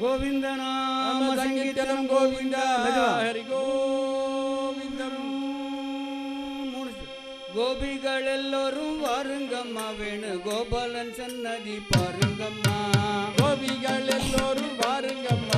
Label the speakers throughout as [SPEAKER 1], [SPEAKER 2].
[SPEAKER 1] ಗೋವಿಂದ
[SPEAKER 2] ನಾಮ ಸಂಗೀತನಂ
[SPEAKER 1] ಗೋವಿಂದ ಹರಿ ಗೋವಿಂದಂ கோபிகளெல்லோரும் வாருங்கம்மா வேணு. கோபாலன் சன்னதி பாருங்கம்மா.
[SPEAKER 2] கோபிகள் எல்லோரும் வாருங்கம்மா.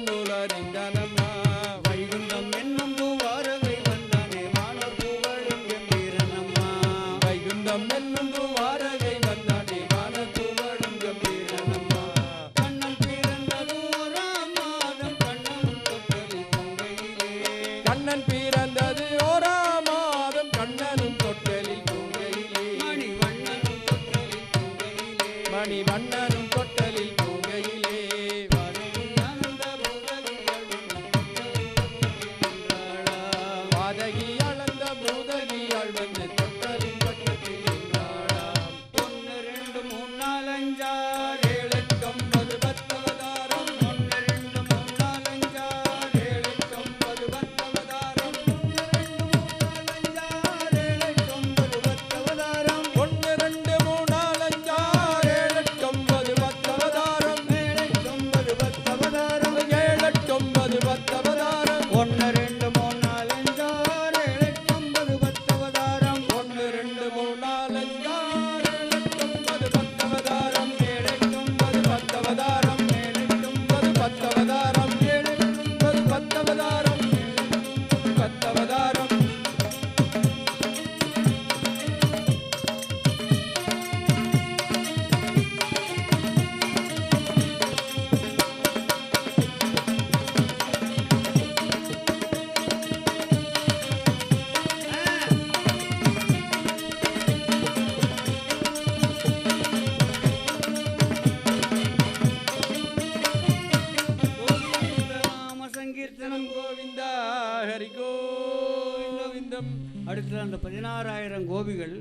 [SPEAKER 2] வருடம்
[SPEAKER 1] அடுத்து அந்த பதினாறாயிரம் கோபிகள்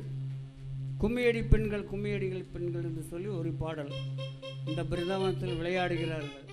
[SPEAKER 1] கும்மியடி பெண்கள் கும்மியடிகள் பெண்கள் என்று சொல்லி ஒரு பாடல் இந்த பிருந்தாவனத்தில் விளையாடுகிறார்கள்.